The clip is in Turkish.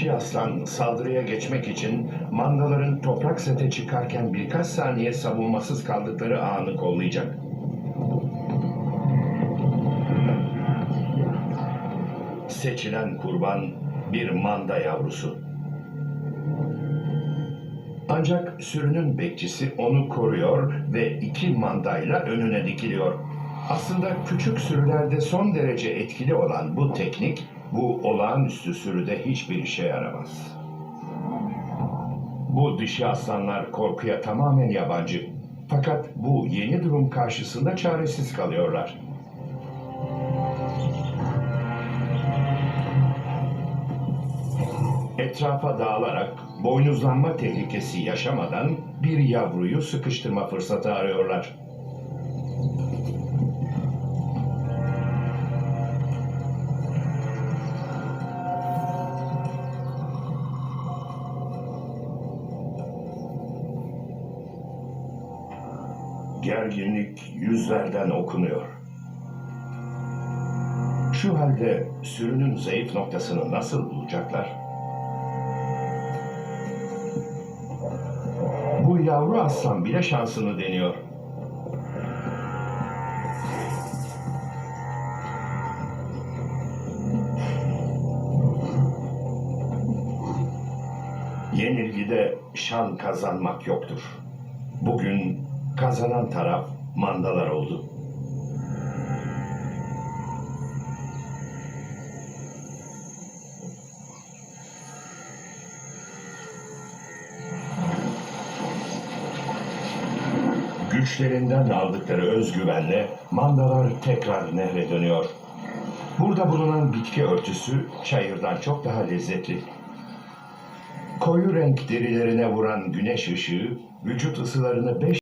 aslan saldırıya geçmek için mandaların toprak sete çıkarken birkaç saniye savunmasız kaldıkları anı kollayacak. Seçilen kurban bir manda yavrusu. Ancak sürünün bekçisi onu koruyor ve iki mandayla önüne dikiliyor. Aslında küçük sürülerde son derece etkili olan bu teknik, bu olağanüstü sürüde hiçbir işe yaramaz. Bu dişi aslanlar korkuya tamamen yabancı. Fakat bu yeni durum karşısında çaresiz kalıyorlar. Etrafa dağılarak boynuzlanma tehlikesi yaşamadan bir yavruyu sıkıştırma fırsatı arıyorlar. Gerginlik yüzlerden okunuyor. Şu halde sürünün zayıf noktasını nasıl bulacaklar? Bu yavru aslan bile şansını deniyor. Yenilgide şan kazanmak yoktur. Bugün kazanan taraf mandalar oldu. Güçlerinden aldıkları özgüvenle mandalar tekrar nehre dönüyor. Burada bulunan bitki örtüsü çayırdan çok daha lezzetli. Koyu renk derilerine vuran güneş ışığı vücut ısılarını 5